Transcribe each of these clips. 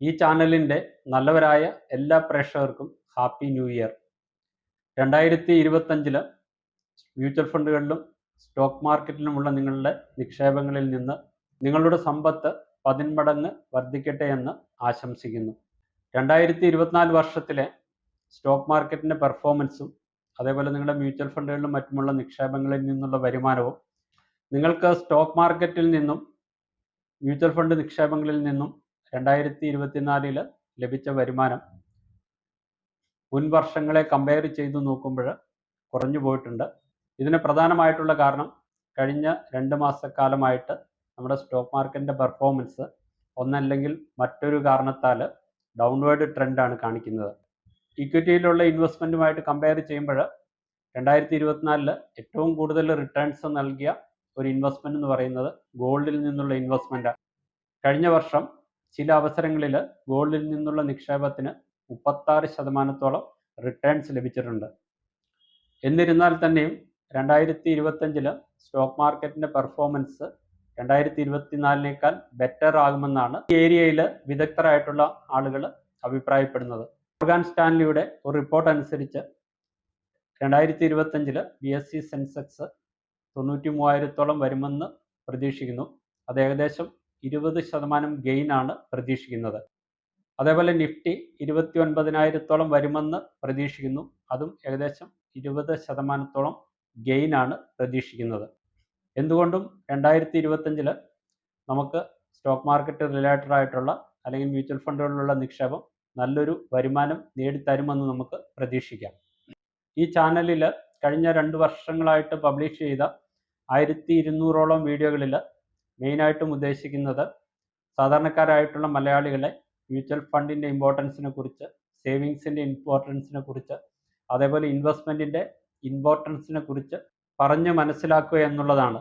ഈ ചാനലിന്റെ നല്ലവരായ എല്ലാ പ്രേക്ഷകർക്കും ഹാപ്പി ന്യൂ ഇയർ. രണ്ടായിരത്തി ഇരുപത്തഞ്ചിൽ മ്യൂച്വൽ ഫണ്ടുകളിലും സ്റ്റോക്ക് മാർക്കറ്റിലുമുള്ള നിങ്ങളുടെ നിക്ഷേപങ്ങളിൽ നിന്ന് നിങ്ങളുടെ സമ്പത്ത് പതിന്മടങ്ങ് വർദ്ധിക്കട്ടെ എന്ന് ആശംസിക്കുന്നു. രണ്ടായിരത്തി ഇരുപത്തിനാല് വർഷത്തിലെ സ്റ്റോക്ക് മാർക്കറ്റിന്റെ പെർഫോമൻസും അതേപോലെ നിങ്ങളുടെ മ്യൂച്വൽ ഫണ്ടുകളിലും മറ്റുമുള്ള നിക്ഷേപങ്ങളിൽ നിന്നുള്ള വരുമാനവും നിങ്ങൾക്ക് സ്റ്റോക്ക് മാർക്കറ്റിൽ നിന്നും മ്യൂച്വൽ ഫണ്ട് നിക്ഷേപങ്ങളിൽ നിന്നും രണ്ടായിരത്തി ഇരുപത്തിനാലിൽ ലഭിച്ച വരുമാനം മുൻ വർഷങ്ങളെ കമ്പയർ ചെയ്തു നോക്കുമ്പോൾ കുറഞ്ഞു പോയിട്ടുണ്ട്. ഇതിന് പ്രധാനമായിട്ടുള്ള കാരണം കഴിഞ്ഞ രണ്ട് മാസക്കാലമായിട്ട് നമ്മുടെ സ്റ്റോക്ക് മാർക്കറ്റിന്റെ പെർഫോമൻസ് ഒന്നല്ലെങ്കിൽ മറ്റൊരു കാരണത്താൽ ഡൗൺവേർഡ് ട്രെൻഡാണ് കാണിക്കുന്നത്. ഇക്വിറ്റിയിലുള്ള ഇൻവെസ്റ്റ്മെന്റുമായിട്ട് കമ്പയർ ചെയ്യുമ്പോൾ രണ്ടായിരത്തി ഇരുപത്തിനാലിൽ ഏറ്റവും കൂടുതൽ റിട്ടേൺസ് നൽകിയ ഒരു ഇൻവെസ്റ്റ്മെന്റ് എന്ന് പറയുന്നത് ഗോൾഡിൽ നിന്നുള്ള ഇൻവെസ്റ്റ്മെന്റാണ് കഴിഞ്ഞ വർഷം ചില അവസരങ്ങളിൽ ഗോൾഡിൽ നിന്നുള്ള നിക്ഷേപത്തിന് മുപ്പത്താറ് ശതമാനത്തോളം റിട്ടേൺസ് ലഭിച്ചിട്ടുണ്ട്. എന്നിരുന്നാൽ തന്നെയും രണ്ടായിരത്തി ഇരുപത്തഞ്ചിൽ സ്റ്റോക്ക് മാർക്കറ്റിന്റെ പെർഫോമൻസ് രണ്ടായിരത്തി ഇരുപത്തിനാലിനേക്കാൾ ബെറ്റർ ആകുമെന്നാണ് ഈ ഏരിയയിൽ വിദഗ്ധരായിട്ടുള്ള ആളുകൾ അഭിപ്രായപ്പെടുന്നത്. മോർഗാൻ സ്റ്റാൻലിയുടെ ഒരു റിപ്പോർട്ട് അനുസരിച്ച് രണ്ടായിരത്തി ഇരുപത്തഞ്ചിൽ ബി എസ് സി സെൻസെക്സ് തൊണ്ണൂറ്റി മൂവായിരത്തോളം വരുമെന്ന് പ്രതീക്ഷിക്കുന്നു. അത് ഏകദേശം ഇരുപത് ശതമാനം ഗെയിനാണ് പ്രതീക്ഷിക്കുന്നത്. അതേപോലെ നിഫ്റ്റി ഇരുപത്തി ഒൻപതിനായിരത്തോളം വരുമെന്ന് പ്രതീക്ഷിക്കുന്നു. അതും ഏകദേശം ഇരുപത് ശതമാനത്തോളം ഗെയിനാണ് പ്രതീക്ഷിക്കുന്നത്. എന്തുകൊണ്ടും രണ്ടായിരത്തി ഇരുപത്തഞ്ചിൽ നമുക്ക് സ്റ്റോക്ക് മാർക്കറ്റ് റിലേറ്റഡ് ആയിട്ടുള്ള അല്ലെങ്കിൽ മ്യൂച്വൽ ഫണ്ടുകളിലുള്ള നിക്ഷേപം നല്ലൊരു വരുമാനം നേടിത്തരുമെന്ന് നമുക്ക് പ്രതീക്ഷിക്കാം. ഈ ചാനലിൽ കഴിഞ്ഞ രണ്ട് വർഷങ്ങളായിട്ട് പബ്ലിഷ് ചെയ്ത ആയിരത്തി ഇരുന്നൂറോളം വീഡിയോകളിൽ മെയിനായിട്ടും ഉദ്ദേശിക്കുന്നത് സാധാരണക്കാരായിട്ടുള്ള മലയാളികളെ മ്യൂച്വൽ ഫണ്ടിന്റെ ഇമ്പോർട്ടൻസിനെ കുറിച്ച് സേവിങ്സിന്റെ ഇമ്പോർട്ടൻസിനെ കുറിച്ച് അതേപോലെ ഇൻവെസ്റ്റ്മെന്റിന്റെ ഇമ്പോർട്ടൻസിനെ കുറിച്ച് പറഞ്ഞ് മനസ്സിലാക്കുക എന്നുള്ളതാണ്.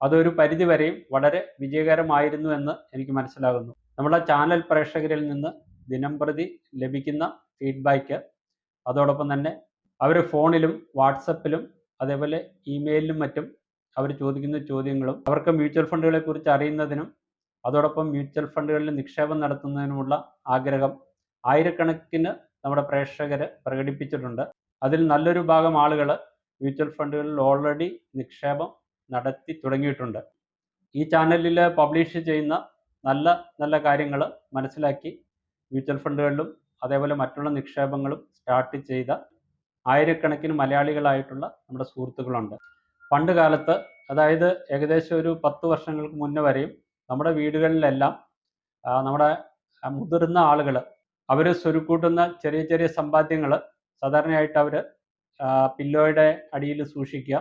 അതൊരു പരിധിവരെയും വളരെ വിജയകരമായിരുന്നു എന്ന് എനിക്ക് മനസ്സിലാകുന്നു. നമ്മുടെ ചാനൽ പ്രേക്ഷകരിൽ നിന്ന് ദിനംപ്രതി ലഭിക്കുന്ന ഫീഡ്ബാക്ക് അതോടൊപ്പം തന്നെ അവർ ഫോണിലും വാട്സപ്പിലും അതേപോലെ ഇമെയിലിലും മറ്റും അവർ ചോദിക്കുന്ന ചോദ്യങ്ങളും അവർക്ക് മ്യൂച്വൽ ഫണ്ടുകളെ കുറിച്ച് അറിയുന്നതിനും അതോടൊപ്പം മ്യൂച്വൽ ഫണ്ടുകളിൽ നിക്ഷേപം നടത്തുന്നതിനുമുള്ള ആഗ്രഹം ആയിരക്കണക്കിന് നമ്മുടെ പ്രേക്ഷകർ പ്രകടിപ്പിച്ചിട്ടുണ്ട്. അതിൽ നല്ലൊരു ഭാഗം ആളുകൾ മ്യൂച്വൽ ഫണ്ടുകളിൽ ഓൾറെഡി നിക്ഷേപം നടത്തി തുടങ്ങിയിട്ടുണ്ട്. ഈ ചാനലിൽ പബ്ലിഷ് ചെയ്യുന്ന നല്ല നല്ല കാര്യങ്ങൾ മനസ്സിലാക്കി മ്യൂച്വൽ ഫണ്ടുകളിലും അതേപോലെ മറ്റുള്ള നിക്ഷേപങ്ങളും സ്റ്റാർട്ട് ചെയ്ത ആയിരക്കണക്കിന് മലയാളികളായിട്ടുള്ള നമ്മുടെ സുഹൃത്തുക്കളുണ്ട്. പണ്ട് കാലത്ത് അതായത് ഏകദേശം ഒരു പത്ത് വർഷങ്ങൾക്ക് മുന്നേ വരെയും നമ്മുടെ വീടുകളിലെല്ലാം നമ്മുടെ മുതിർന്ന ആളുകൾ അവർ സ്വരുക്കൂട്ടുന്ന ചെറിയ ചെറിയ സമ്പാദ്യങ്ങൾ സാധാരണയായിട്ട് അവർ പില്ലോയുടെ അടിയിൽ സൂക്ഷിക്കുക.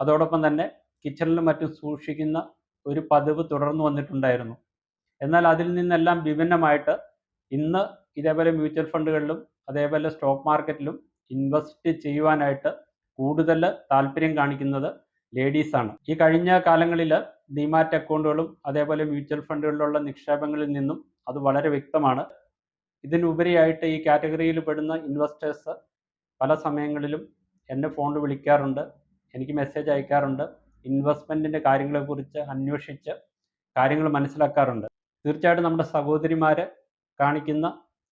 അതോടൊപ്പം തന്നെ കിച്ചണിലും മറ്റും സൂക്ഷിക്കുന്ന ഒരു പതിവ് തുടർന്നു വന്നിട്ടുണ്ടായിരുന്നു. എന്നാൽ അതിൽ നിന്നെല്ലാം വിഭിന്നമായിട്ട് ഇന്ന് ഇതേപോലെ മ്യൂച്വൽ ഫണ്ടുകളിലും അതേപോലെ സ്റ്റോക്ക് മാർക്കറ്റിലും ഇൻവെസ്റ്റ് ചെയ്യുവാനായിട്ട് കൂടുതൽ താല്പര്യം കാണിക്കുന്നത് ലേഡീസാണ് ഈ കഴിഞ്ഞ കാലങ്ങളിൽ ഡിമാറ്റ് അക്കൗണ്ടുകളും അതേപോലെ മ്യൂച്വൽ ഫണ്ടുകളിലുള്ള നിക്ഷേപങ്ങളിൽ നിന്നും അത് വളരെ വ്യക്തമാണ്. ഇതിനുപരിയായിട്ട് ഈ കാറ്റഗറിയിൽ പെടുന്ന ഇൻവെസ്റ്റേഴ്സ് പല സമയങ്ങളിലും എന്നെ ഫോണിൽ വിളിക്കാറുണ്ട്. എനിക്ക് മെസ്സേജ് അയക്കാറുണ്ട്. ഇൻവെസ്റ്റ്മെന്റിന്റെ കാര്യങ്ങളെക്കുറിച്ച് അന്വേഷിച്ച് കാര്യങ്ങൾ മനസ്സിലാക്കാറുണ്ട്. തീർച്ചയായിട്ടും നമ്മുടെ സഹോദരിമാരെ കാണിക്കുന്ന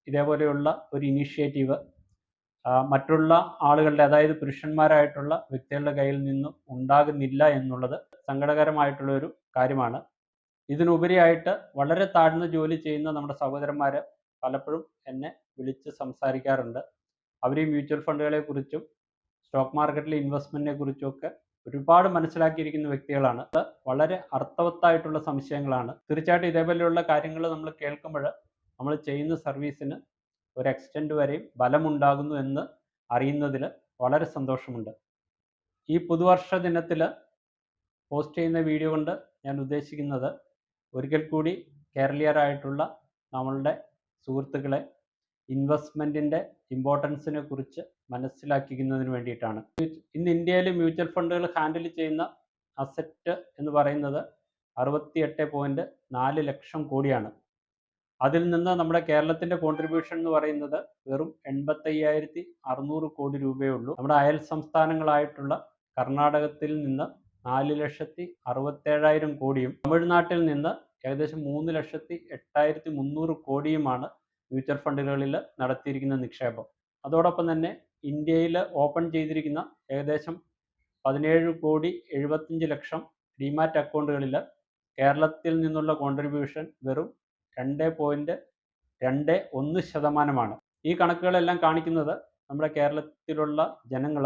ഇതേപോലെയുള്ള ഒരു ഇനിഷ്യേറ്റീവ് മറ്റുള്ള ആളുകളുടെ അതായത് പുരുഷന്മാരായിട്ടുള്ള വ്യക്തികളുടെ കയ്യിൽ നിന്നും ഉണ്ടാകുന്നില്ല എന്നുള്ളത് സങ്കടകരമായിട്ടുള്ള ഒരു കാര്യമാണ്. ഇതിനുപരിയായിട്ട് വളരെ താഴ്ന്ന ജോലി ചെയ്യുന്ന നമ്മുടെ സഹോദരന്മാർ പലപ്പോഴും എന്നെ വിളിച്ച് സംസാരിക്കാറുണ്ട്. അവർ ഈ മ്യൂച്വൽ ഫണ്ടുകളെ കുറിച്ചും സ്റ്റോക്ക് മാർക്കറ്റിലെ ഇൻവെസ്റ്റ്മെന്റിനെ കുറിച്ചും ഒക്കെ ഒരുപാട് മനസ്സിലാക്കിയിരിക്കുന്ന വ്യക്തികളാണ്. വളരെ അർത്ഥവത്തായിട്ടുള്ള സംശയങ്ങളാണ്. തീർച്ചയായിട്ടും ഇതേപോലെയുള്ള കാര്യങ്ങൾ നമ്മൾ കേൾക്കുമ്പോൾ നമ്മൾ ചെയ്യുന്ന സർവീസിന് ഒരു എക്സ്റ്റെൻഡ് വരെയും ബലമുണ്ടാകുന്നു എന്ന് അറിയുന്നതിൽ വളരെ സന്തോഷമുണ്ട്. ഈ പുതുവർഷ ദിനത്തിൽ പോസ്റ്റ് ചെയ്യുന്ന വീഡിയോ കൊണ്ട് ഞാൻ ഉദ്ദേശിക്കുന്നത് ഒരിക്കൽ കൂടി കേരളീയരായിട്ടുള്ള നമ്മളുടെ സുഹൃത്തുക്കളെ ഇൻവെസ്റ്റ്മെന്റിന്റെ ഇമ്പോർട്ടൻസിനെ കുറിച്ച് മനസ്സിലാക്കിക്കുന്നതിന് വേണ്ടിയിട്ടാണ്. ഇന്ന് ഇന്ത്യയിൽ മ്യൂച്വൽ ഫണ്ടുകൾ ഹാൻഡിൽ ചെയ്യുന്ന അസറ്റ് എന്ന് പറയുന്നത് അറുപത്തി എട്ട് പോയിന്റ് നാല് ലക്ഷം കോടിയാണ്. അതിൽ നിന്ന് നമ്മുടെ കേരളത്തിന്റെ കോൺട്രിബ്യൂഷൻ എന്ന് പറയുന്നത് വെറും എൺപത്തയ്യായിരത്തി അറുന്നൂറ് കോടി രൂപയേ ഉള്ളൂ. നമ്മുടെ അയൽ സംസ്ഥാനങ്ങളായിട്ടുള്ള കർണാടകത്തിൽ നിന്ന് നാല് ലക്ഷത്തി അറുപത്തേഴായിരം കോടിയും തമിഴ്നാട്ടിൽ നിന്ന് ഏകദേശം മൂന്ന് ലക്ഷത്തി എട്ടായിരത്തി മുന്നൂറ് കോടിയുമാണ് മ്യൂച്വൽ ഫണ്ടുകളിൽ നടത്തിയിരിക്കുന്ന നിക്ഷേപം. അതോടൊപ്പം തന്നെ ഇന്ത്യയിൽ ഓപ്പൺ ചെയ്തിരിക്കുന്ന ഏകദേശം പതിനേഴ് കോടി എഴുപത്തഞ്ച് ലക്ഷം ഡിമാറ്റ് അക്കൗണ്ടുകളിൽ കേരളത്തിൽ നിന്നുള്ള കോൺട്രിബ്യൂഷൻ വെറും രണ്ട് പോയിന്റ് രണ്ട് ഒന്ന് ശതമാനമാണ്. ഈ കണക്കുകളെല്ലാം കാണിക്കുന്നത് നമ്മുടെ കേരളത്തിലുള്ള ജനങ്ങൾ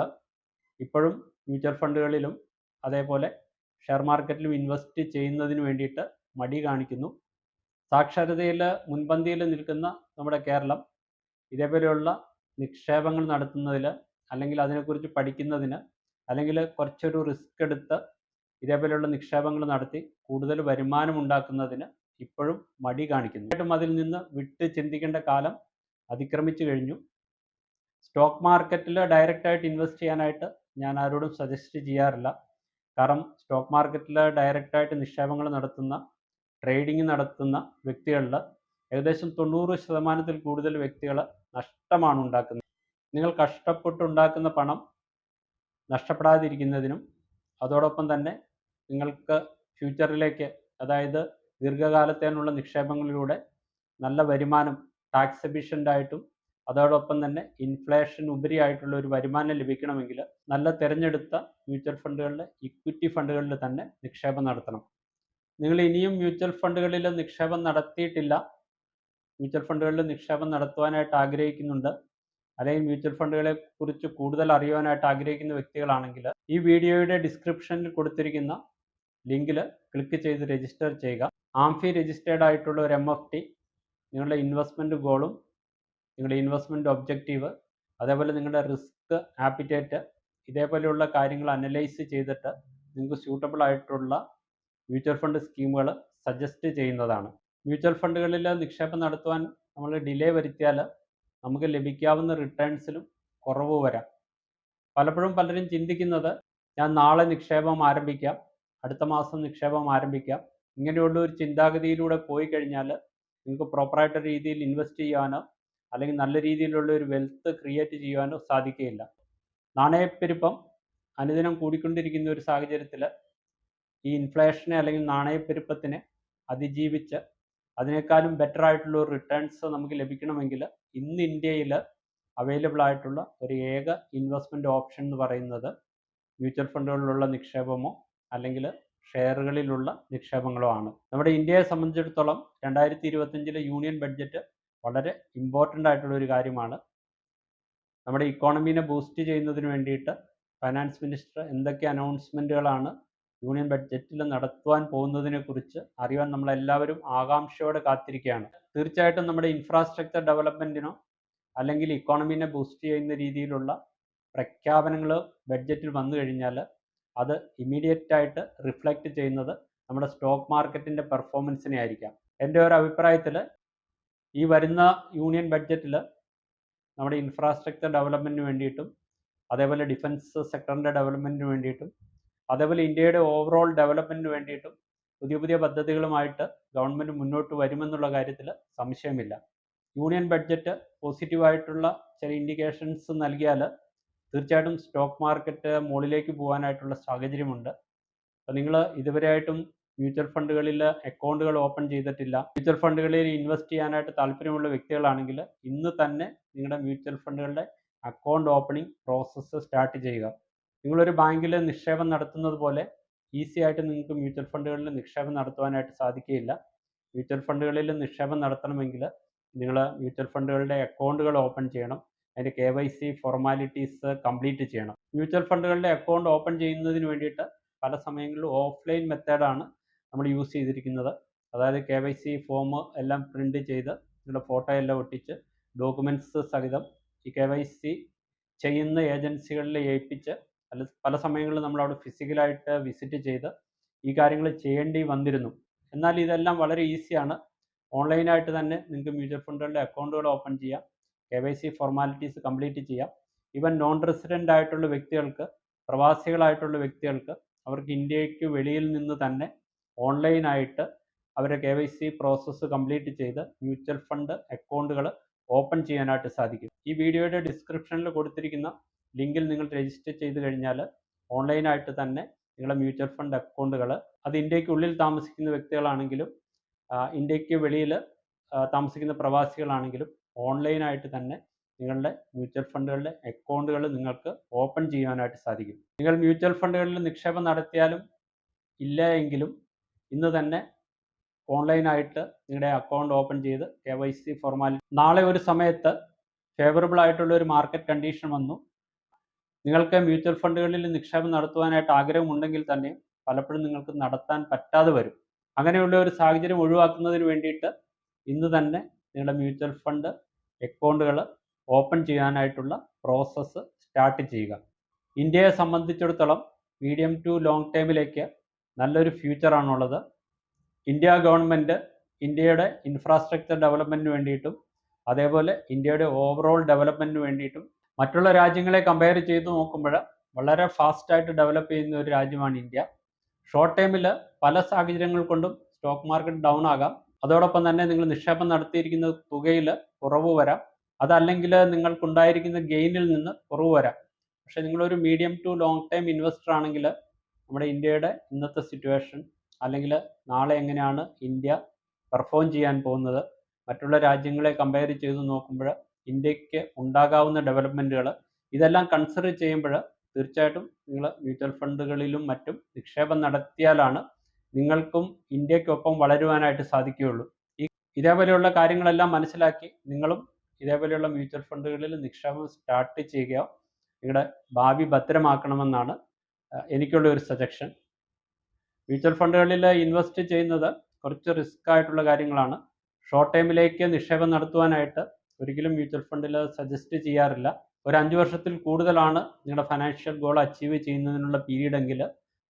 ഇപ്പോഴും മ്യൂച്വൽ ഫണ്ടുകളിലും അതേപോലെ ഷെയർ മാർക്കറ്റിലും ഇൻവെസ്റ്റ് ചെയ്യുന്നതിന് വേണ്ടിയിട്ട് മടി കാണിക്കുന്നു. സാക്ഷരതയിൽ മുൻപന്തിയിൽ നിൽക്കുന്ന നമ്മുടെ കേരളം ഇതേപോലെയുള്ള നിക്ഷേപങ്ങൾ നടത്തുന്നതിൽ അല്ലെങ്കിൽ അതിനെക്കുറിച്ച് പഠിക്കുന്നതിന് അല്ലെങ്കിൽ കുറച്ചൊരു റിസ്ക് എടുത്ത് ഇതേപോലെയുള്ള നിക്ഷേപങ്ങൾ നടത്തി കൂടുതൽ വരുമാനം ഉണ്ടാക്കുന്നതിന് ഇപ്പോഴും മടി കാണിക്കുന്നു. ഏറ്റവും അതിൽ നിന്ന് വിട്ട് ചിന്തിക്കേണ്ട കാലം അതിക്രമിച്ചു കഴിഞ്ഞു. സ്റ്റോക്ക് മാർക്കറ്റിൽ ഡയറക്റ്റായിട്ട് ഇൻവെസ്റ്റ് ചെയ്യാനായിട്ട് ഞാൻ ആരോടും സജസ്റ്റ് ചെയ്യാറില്ല. കാരണം സ്റ്റോക്ക് മാർക്കറ്റിൽ ഡയറക്റ്റായിട്ട് നിക്ഷേപങ്ങൾ നടത്തുന്ന ട്രേഡിംഗ് നടത്തുന്ന വ്യക്തികളിൽ ഏകദേശം തൊണ്ണൂറ് ശതമാനത്തിൽ കൂടുതൽ വ്യക്തികൾ നഷ്ടമാണ് ഉണ്ടാക്കുന്നത്. നിങ്ങൾ കഷ്ടപ്പെട്ടുണ്ടാക്കുന്ന പണം നഷ്ടപ്പെടാതിരിക്കുന്നതിനും അതോടൊപ്പം തന്നെ നിങ്ങൾക്ക് ഫ്യൂച്ചറിലേക്ക് അതായത് ദീർഘകാലത്തേനുള്ള നിക്ഷേപങ്ങളിലൂടെ നല്ല വരുമാനം ടാക്സ് എഫിഷ്യന്റ് ആയിട്ടും അതോടൊപ്പം തന്നെ ഇൻഫ്ലേഷൻ ഉപരിയായിട്ടുള്ള ഒരു വരുമാനം ലഭിക്കണമെങ്കിൽ നല്ല തിരഞ്ഞെടുത്ത മ്യൂച്വൽ ഫണ്ടുകളിൽ ഇക്വിറ്റി ഫണ്ടുകളിൽ തന്നെ നിക്ഷേപം നടത്തണം. നിങ്ങൾ ഇനിയും മ്യൂച്വൽ ഫണ്ടുകളിൽ നിക്ഷേപം നടത്തിയിട്ടില്ല മ്യൂച്വൽ ഫണ്ടുകളിൽ നിക്ഷേപം നടത്തുവാനായിട്ട് ആഗ്രഹിക്കുന്നുണ്ട് അല്ലെങ്കിൽ മ്യൂച്വൽ ഫണ്ടുകളെ കുറിച്ച് കൂടുതൽ അറിയുവാനായിട്ട് ആഗ്രഹിക്കുന്ന വ്യക്തികളാണെങ്കിൽ ഈ വീഡിയോയുടെ ഡിസ്ക്രിപ്ഷനിൽ കൊടുത്തിരിക്കുന്ന ലിങ്കിൽ ക്ലിക്ക് ചെയ്ത് രജിസ്റ്റർ ചെയ്യുക. ആംഫി രജിസ്റ്റേർഡ് ആയിട്ടുള്ള ഒരു എം എഫ് ടി നിങ്ങളുടെ ഇൻവെസ്റ്റ്മെന്റ് ഗോളും നിങ്ങളുടെ ഇൻവെസ്റ്റ്മെന്റ് ഒബ്ജക്റ്റീവ് അതേപോലെ നിങ്ങളുടെ റിസ്ക് ആപ്പിറ്റേറ്റ് ഇതേപോലെയുള്ള കാര്യങ്ങൾ അനലൈസ് ചെയ്തിട്ട് നിങ്ങൾക്ക് സ്യൂട്ടബിൾ ആയിട്ടുള്ള മ്യൂച്വൽ ഫണ്ട് സ്കീമുകൾ സജസ്റ്റ് ചെയ്യുന്നതാണ്. മ്യൂച്വൽ ഫണ്ടുകളിൽ നിക്ഷേപം നടത്തുവാൻ നമ്മൾ ഡിലേ വരുത്തിയാൽ നമുക്ക് ലഭിക്കാവുന്ന റിട്ടേൺസിലും കുറവ് വരാം. പലപ്പോഴും പലരും ചിന്തിക്കുന്നത് ഞാൻ നാളെ നിക്ഷേപം ആരംഭിക്കാം അടുത്ത മാസം നിക്ഷേപം ആരംഭിക്കാം ഇങ്ങനെയുള്ള ഒരു ചിന്താഗതിയിലൂടെ പോയി കഴിഞ്ഞാൽ നിങ്ങൾക്ക് പ്രോപ്പറായിട്ട് രീതിയിൽ ഇൻവെസ്റ്റ് ചെയ്യാനോ അല്ലെങ്കിൽ നല്ല രീതിയിലുള്ള ഒരു വെൽത്ത് ക്രിയേറ്റ് ചെയ്യാനോ സാധിക്കുകയില്ല. നാണയപ്പെരുപ്പം അനുദിനം കൂടിക്കൊണ്ടിരിക്കുന്ന ഒരു സാഹചര്യത്തിൽ ഈ ഇൻഫ്ലേഷനെ അല്ലെങ്കിൽ നാണയപ്പെരുപ്പത്തിനെ അതിജീവിച്ച് അതിനേക്കാളും ബെറ്റർ ആയിട്ടുള്ള ഒരു റിട്ടേൺസ് നമുക്ക് ലഭിക്കണമെങ്കിൽ ഇന്ന് ഇന്ത്യയിൽ അവൈലബിൾ ആയിട്ടുള്ള ഒരു ഏക ഇൻവെസ്റ്റ്മെന്റ് ഓപ്ഷൻ എന്ന് പറയുന്നത് മ്യൂച്വൽ ഫണ്ടുകളിലുള്ള നിക്ഷേപമോ അല്ലെങ്കിൽ ഷെയറുകളിലുള്ള നിക്ഷേപങ്ങളോ ആണ് നമ്മുടെ ഇന്ത്യയെ സംബന്ധിച്ചിടത്തോളം രണ്ടായിരത്തി ഇരുപത്തഞ്ചിലെ യൂണിയൻ ബഡ്ജറ്റ് വളരെ ഇമ്പോർട്ടന്റ് ആയിട്ടുള്ള ഒരു കാര്യമാണ്. നമ്മുടെ ഇക്കോണമീനെ ബൂസ്റ്റ് ചെയ്യുന്നതിന് വേണ്ടിയിട്ട് ഫൈനാൻസ് മിനിസ്റ്റർ എന്തൊക്കെ അനൗൺസ്മെന്റുകളാണ് യൂണിയൻ ബഡ്ജറ്റിൽ നടത്തുവാൻ പോകുന്നതിനെക്കുറിച്ച് അറിയാൻ നമ്മളെല്ലാവരും ആകാംക്ഷയോടെ കാത്തിരിക്കുകയാണ്. തീർച്ചയായിട്ടും നമ്മുടെ ഇൻഫ്രാസ്ട്രക്ചർ ഡെവലപ്മെന്റിനോ അല്ലെങ്കിൽ ഇക്കോണമീനെ ബൂസ്റ്റ് ചെയ്യുന്ന രീതിയിലുള്ള പ്രഖ്യാപനങ്ങൾ ബഡ്ജറ്റിൽ വന്നു കഴിഞ്ഞാൽ അത് ഇമ്മീഡിയറ്റ് ആയിട്ട് റിഫ്ലക്റ്റ് ചെയ്യുന്നത് നമ്മുടെ സ്റ്റോക്ക് മാർക്കറ്റിന്റെ പെർഫോമൻസിനെ ആയിരിക്കാം. എന്റെ ഒരു അഭിപ്രായത്തിൽ ഈ വരുന്ന യൂണിയൻ ബഡ്ജറ്റിൽ നമ്മുടെ ഇൻഫ്രാസ്ട്രക്ചർ ഡെവലപ്മെന്റിന് വേണ്ടിയിട്ടും അതേപോലെ ഡിഫൻസ് സെക്ടറിന്റെ ഡെവലപ്മെന്റിന് വേണ്ടിയിട്ടും അതേപോലെ ഇന്ത്യയുടെ ഓവറോൾ ഡെവലപ്മെന്റിന് വേണ്ടിയിട്ടും പുതിയ പുതിയ പദ്ധതികളുമായിട്ട് ഗവൺമെന്റ് മുന്നോട്ട് വരുമെന്നുള്ള കാര്യത്തിൽ സംശയമില്ല. യൂണിയൻ ബഡ്ജറ്റ് പോസിറ്റീവായിട്ടുള്ള ചില ഇൻഡിക്കേഷൻസ് നൽകിയാൽ തീർച്ചയായിട്ടും സ്റ്റോക്ക് മാർക്കറ്റ് മുകളിലേക്ക് പോകാനായിട്ടുള്ള സാഹചര്യമുണ്ട്. അപ്പോൾ നിങ്ങൾ ഇതുവരെയായിട്ടും മ്യൂച്വൽ ഫണ്ടുകളിൽ അക്കൗണ്ടുകൾ ഓപ്പൺ ചെയ്തിട്ടില്ല. മ്യൂച്വൽ ഫണ്ടുകളിൽ ഇൻവെസ്റ്റ് ചെയ്യാനായിട്ട് താല്പര്യമുള്ള വ്യക്തികളാണെങ്കിൽ ഇന്ന് തന്നെ നിങ്ങളുടെ മ്യൂച്വൽ ഫണ്ടുകളുടെ അക്കൗണ്ട് ഓപ്പണിംഗ് പ്രോസസ്സ് സ്റ്റാർട്ട് ചെയ്യുക. നിങ്ങളൊരു ബാങ്കിൽ നിക്ഷേപം നടത്തുന്നത് പോലെ ഈസി ആയിട്ട് നിങ്ങൾക്ക് മ്യൂച്വൽ ഫണ്ടുകളിൽ നിക്ഷേപം നടത്തുവാനായിട്ട് സാധിക്കുകയില്ല. മ്യൂച്വൽ ഫണ്ടുകളിൽ നിക്ഷേപം നടത്തണമെങ്കിൽ നിങ്ങൾ മ്യൂച്വൽ ഫണ്ടുകളുടെ അക്കൗണ്ടുകൾ ഓപ്പൺ ചെയ്യണം. അതിന്റെ K Y C formalities complete ചെയ്യണം. മ്യൂച്വൽ ഫണ്ടുകളുടെ അക്കൗണ്ട് ഓപ്പൺ ചെയ്യുന്നതിന് വേണ്ടിയിട്ട് പല സമയങ്ങളിലും ഓഫ്ലൈൻ മെത്തേഡാണ് നമ്മൾ യൂസ് ചെയ്തിരിക്കുന്നത്. അതായത് കെ വൈ സി ഫോം എല്ലാം പ്രിന്റ് ചെയ്ത് നിങ്ങളുടെ ഫോട്ടോ എല്ലാം ഒട്ടിച്ച് ഡോക്യുമെന്റ്സ് സഹിതം ഈ കെ വൈ സി ചെയ്യുന്ന ഏജൻസികളിൽ ഏൽപ്പിച്ച് അല്ല പല സമയങ്ങളിലും നമ്മൾ അവിടെ ഫിസിക്കലായിട്ട് വിസിറ്റ് ചെയ്ത് ഈ കാര്യങ്ങൾ ചെയ്യേണ്ടി വന്നിരുന്നു. എന്നാൽ ഇതെല്ലാം വളരെ ഈസിയാണ് ഓൺലൈനായിട്ട് തന്നെ നിങ്ങൾക്ക് മ്യൂച്വൽ ഫണ്ടുകളുടെ അക്കൗണ്ടുകൾ ഓപ്പൺ ചെയ്യാം. K Y C formalities complete ചെയ്യാം. ഈവൻ നോൺ റെസിഡന്റ് ആയിട്ടുള്ള വ്യക്തികൾക്ക് പ്രവാസികളായിട്ടുള്ള വ്യക്തികൾക്ക് അവർക്ക് ഇന്ത്യയ്ക്ക് വെളിയിൽ നിന്ന് തന്നെ ഓൺലൈനായിട്ട് അവരെ K Y C process complete ചെയ്ത് മ്യൂച്വൽ ഫണ്ട് അക്കൗണ്ടുകൾ ഓപ്പൺ ചെയ്യാനായിട്ട് സാധിക്കും. ഈ വീഡിയോയുടെ ഡിസ്ക്രിപ്ഷനിൽ കൊടുത്തിരിക്കുന്ന ലിങ്കിൽ നിങ്ങൾ രജിസ്റ്റർ ചെയ്ത് കഴിഞ്ഞാൽ ഓൺലൈനായിട്ട് തന്നെ നിങ്ങളുടെ മ്യൂച്വൽ ഫണ്ട് അക്കൗണ്ടുകൾ അത് ഇന്ത്യക്കുള്ളിൽ താമസിക്കുന്ന വ്യക്തികളാണെങ്കിലും ഇന്ത്യയ്ക്ക് വെളിയിൽ താമസിക്കുന്ന പ്രവാസികളാണെങ്കിലും ഓൺലൈനായിട്ട് തന്നെ നിങ്ങളുടെ മ്യൂച്വൽ ഫണ്ടുകളുടെ അക്കൗണ്ടുകൾ നിങ്ങൾക്ക് ഓപ്പൺ ചെയ്യാനായിട്ട് സാധിക്കും. നിങ്ങൾ മ്യൂച്വൽ ഫണ്ടുകളിൽ നിക്ഷേപം നടത്തിയാലും ഇല്ല എങ്കിലും ഇന്ന് തന്നെ ഓൺലൈനായിട്ട് നിങ്ങളുടെ അക്കൗണ്ട് ഓപ്പൺ ചെയ്ത് കെ വൈ സി ഫോർമാലിറ്റി നാളെ ഒരു സമയത്ത് ഫേവറബിൾ ആയിട്ടുള്ള ഒരു മാർക്കറ്റ് കണ്ടീഷൻ വന്നു. നിങ്ങൾക്ക് മ്യൂച്വൽ ഫണ്ടുകളിൽ നിക്ഷേപം നടത്തുവാനായിട്ട് ആഗ്രഹമുണ്ടെങ്കിൽ തന്നെ പലപ്പോഴും നിങ്ങൾക്ക് നടത്താൻ പറ്റാതെ വരും. അങ്ങനെയുള്ള ഒരു സാഹചര്യം ഒഴിവാക്കുന്നതിന് വേണ്ടിയിട്ട് ഇന്ന് തന്നെ നിങ്ങളുടെ മ്യൂച്വൽ ഫണ്ട് അക്കൗണ്ടുകൾ ഓപ്പൺ ചെയ്യാനായിട്ടുള്ള പ്രോസസ്സ് സ്റ്റാർട്ട് ചെയ്യുക. ഇന്ത്യയെ സംബന്ധിച്ചിടത്തോളം മീഡിയം ടു ലോങ് ടൈമിലേക്ക് നല്ലൊരു ഫ്യൂച്ചറാണുള്ളത് ഇന്ത്യ ഗവൺമെന്റ് ഇന്ത്യയുടെ ഇൻഫ്രാസ്ട്രക്ചർ ഡെവലപ്മെന്റിന് വേണ്ടിയിട്ടും അതേപോലെ ഇന്ത്യയുടെ ഓവറോൾ ഡെവലപ്മെന്റിന് വേണ്ടിയിട്ടും മറ്റുള്ള രാജ്യങ്ങളെ കമ്പയർ ചെയ്ത് നോക്കുമ്പോൾ വളരെ ഫാസ്റ്റായിട്ട് ഡെവലപ്പ് ചെയ്യുന്ന ഒരു രാജ്യമാണ് ഇന്ത്യ. ഷോർട്ട് ടൈമിൽ പല സാഹചര്യങ്ങൾ കൊണ്ടും സ്റ്റോക്ക് മാർക്കറ്റ് ഡൗൺ ആകാം. അതോടൊപ്പം തന്നെ നിങ്ങൾ നിക്ഷേപം നടത്തിയിരിക്കുന്ന തുകയിൽ കുറവ് വരാം. അതല്ലെങ്കിൽ നിങ്ങൾക്കുണ്ടായിരിക്കുന്ന ഗെയിനിൽ നിന്ന് കുറവ് വരാം. പക്ഷെ നിങ്ങളൊരു medium to long time investor ആണെങ്കിൽ നമ്മുടെ ഇന്ത്യയുടെ ഇന്നത്തെ സിറ്റുവേഷൻ അല്ലെങ്കിൽ നാളെ എങ്ങനെയാണ് ഇന്ത്യ പെർഫോം ചെയ്യാൻ പോകുന്നത്? മറ്റുള്ള രാജ്യങ്ങളെ കമ്പയർ ചെയ്ത് നോക്കുമ്പോൾ ഇന്ത്യയ്ക്ക് ഉണ്ടാകാവുന്ന ഡെവലപ്മെന്റുകൾ ഇതെല്ലാം കൺസിഡർ ചെയ്യുമ്പോൾ തീർച്ചയായിട്ടും നിങ്ങൾ മ്യൂച്വൽ ഫണ്ടുകളിലും മറ്റും നിക്ഷേപം നടത്തിയാലാണ് നിങ്ങൾക്കും ഇന്ത്യക്കൊപ്പം വളരുവാനായിട്ട് സാധിക്കുകയുള്ളൂ. ഈ ഇതേപോലെയുള്ള കാര്യങ്ങളെല്ലാം മനസ്സിലാക്കി നിങ്ങളും ഇതേപോലെയുള്ള മ്യൂച്വൽ ഫണ്ടുകളിൽ നിക്ഷേപം സ്റ്റാർട്ട് ചെയ്യുക. നിങ്ങളുടെ ഭാവി ഭദ്രമാക്കണമെന്നാണ് എനിക്കുള്ള ഒരു സജഷൻ മ്യൂച്വൽ ഫണ്ടുകളിൽ ഇൻവെസ്റ്റ് ചെയ്യുന്നത് കുറച്ച് റിസ്ക് ആയിട്ടുള്ള കാര്യങ്ങളാണ്. ഷോർട്ട് ടൈമിലേക്ക് നിക്ഷേപം നടത്തുവാനായിട്ട് ഒരിക്കലും മ്യൂച്വൽ ഫണ്ടിൽ സജസ്റ്റ് ചെയ്യാറില്ല. ഒരു അഞ്ച് വർഷത്തിൽ കൂടുതലാണ് നിങ്ങളുടെ ഫൈനാൻഷ്യൽ ഗോൾ അച്ചീവ് ചെയ്യുന്നതിനുള്ള പീരീഡ് എങ്കിൽ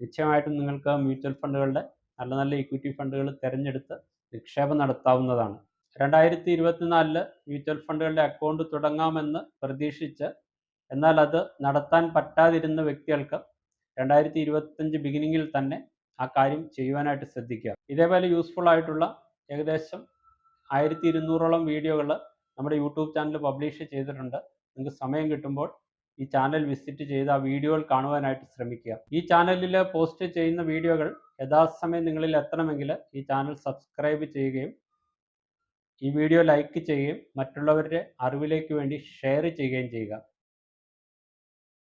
നിശ്ചയമായിട്ടും നിങ്ങൾക്ക് മ്യൂച്വൽ ഫണ്ടുകളുടെ നല്ല നല്ല ഇക്വിറ്റി ഫണ്ടുകൾ തിരഞ്ഞെടുത്ത് നിക്ഷേപം നടത്താവുന്നതാണ്. രണ്ടായിരത്തി ഇരുപത്തിനാലിൽ മ്യൂച്വൽ ഫണ്ടുകളുടെ അക്കൗണ്ട് തുടങ്ങാമെന്ന് പ്രതീക്ഷിച്ച് എന്നാൽ അത് നടത്താൻ പറ്റാതിരുന്ന വ്യക്തികൾക്ക് രണ്ടായിരത്തി ഇരുപത്തഞ്ച് ബിഗിനിങ്ങിൽ തന്നെ ആ കാര്യം ചെയ്യുവാനായിട്ട് ശ്രദ്ധിക്കുക. ഇതേപോലെ യൂസ്ഫുൾ ആയിട്ടുള്ള ഏകദേശം ആയിരത്തി ഇരുന്നൂറോളം വീഡിയോകൾ നമ്മുടെ യൂട്യൂബ് ചാനൽ പബ്ലിഷ് ചെയ്തിട്ടുണ്ട്. നിങ്ങൾക്ക് സമയം കിട്ടുമ്പോൾ ഈ ചാനൽ വിസിറ്റ് ചെയ്ത് ആ വീഡിയോകൾ കാണുവാനായിട്ട് ശ്രമിക്കുക. ഈ ചാനലിൽ പോസ്റ്റ് ചെയ്യുന്ന വീഡിയോകൾ യഥാസമയം നിങ്ങളിൽ എത്തണമെങ്കിൽ ഈ ചാനൽ സബ്സ്ക്രൈബ് ചെയ്യുകയും ഈ വീഡിയോ ലൈക്ക് ചെയ്യുകയും മറ്റുള്ളവരുടെ അറിവിലേക്ക് വേണ്ടി ഷെയർ ചെയ്യുകയും ചെയ്യുക.